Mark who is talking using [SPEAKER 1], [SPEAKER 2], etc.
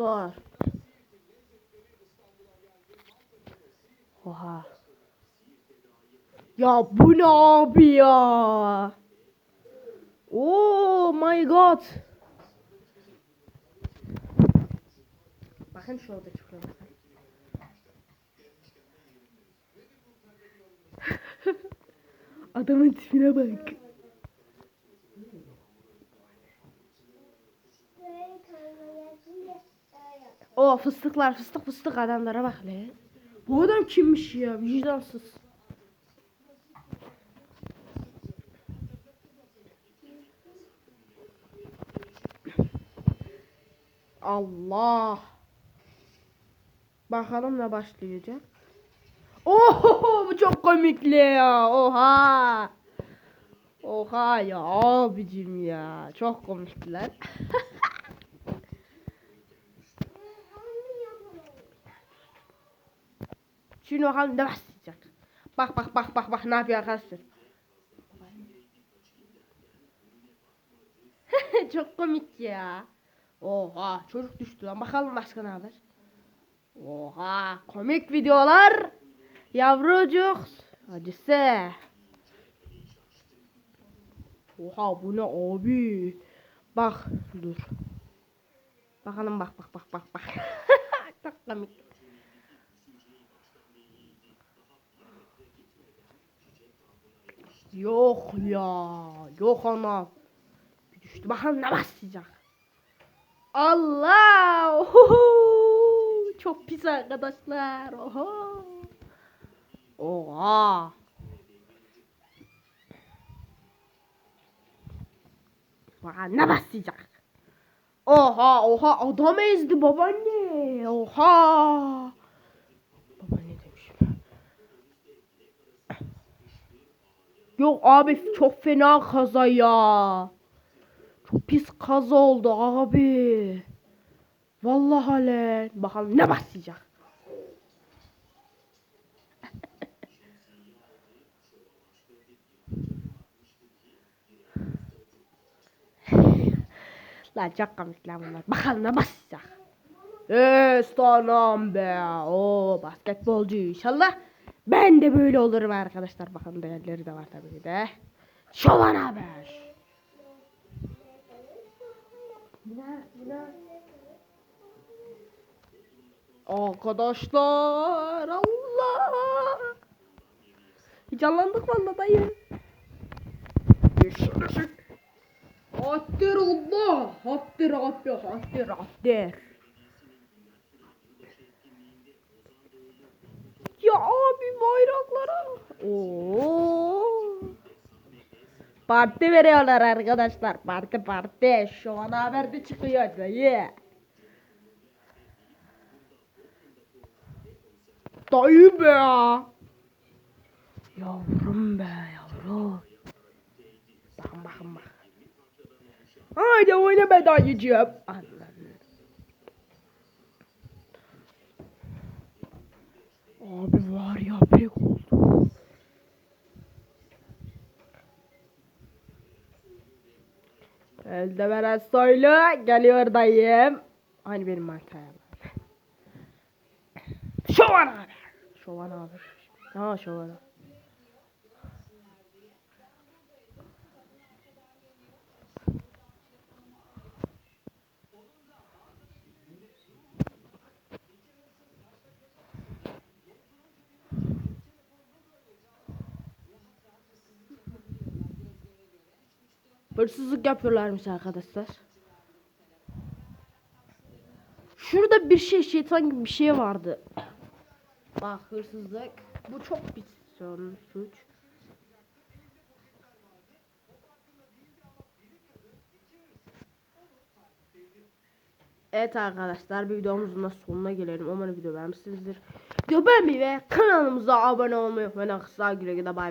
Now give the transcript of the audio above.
[SPEAKER 1] arkadaşlar. Oha. Ya bu ne abi ya? Oh my god. Bakın şurada çıkıyor. Adamın tipine bak. O fıstıklar fıstık fıstık adamlara bak le. Bu adam kimmiş ya vicdansız. Allah. Bakalım ne başlayacak. Oho bu çok komikli ya. Oha. Oha ya abicim ya. Çok komikler. Şimdi bakalım ne başlayacak. Bak bak bak bak bak ne yapıyor arkadaşlar. Çok komik ya. Oha çocuk düştü lan. Bakalım başka ne haber. Oha komik videolar. Yavrucuk. Acısı. Oha bu ne abi. Bak dur. Bakalım bak bak bak bak bak. Çok komik. Yok ya. Yok ana. Bir düştü. Bakalım ne başlayacak. Allah. Oho. Çok pis arkadaşlar. Oho. Oha. Bakalım ne başlayacak. Oha oha adam ezdi babaanne. Oha. Babaanne demişim. Yok abi çok fena kaza ya. Çok pis kaza oldu abi. Vallahi lan. Bakalım ne başlayacak. lan çok komik lan bunlar. Bakalım ne başlayacak. Estanam be. O basketbolcu inşallah. Ben de böyle olurum arkadaşlar. Bakın değerleri de var tabii de. Şovan haber. Arkadaşlar Allah. Heyecanlandık valla dayı. Hattir Allah. Hattir abi. Hattir hattir. Ya abi bayraklara. Parti veriyorlar arkadaşlar. Parti parti. Şu an haberde çıkıyor dayı. Dayı be. Yavrum be yavrum. Bakın bakın bak. Haydi oyna be dayıcığım. Abi var ya pek oldu. Elde veren soylu geliyor dayım. Hani benim markaya. Şovan abi. Şovan abi. Ha şovan abi. Hırsızlık yapıyorlarmış arkadaşlar. Şurada bir şey şeytan gibi bir şey vardı. Bak hırsızlık. Bu çok bir sorun suç. Evet arkadaşlar bir videomuzun da sonuna gelelim. Umarım video beğenmişsinizdir. Video beğenmeyi ve kanalımıza abone olmayı unutmayın. Kısa güle güle bay.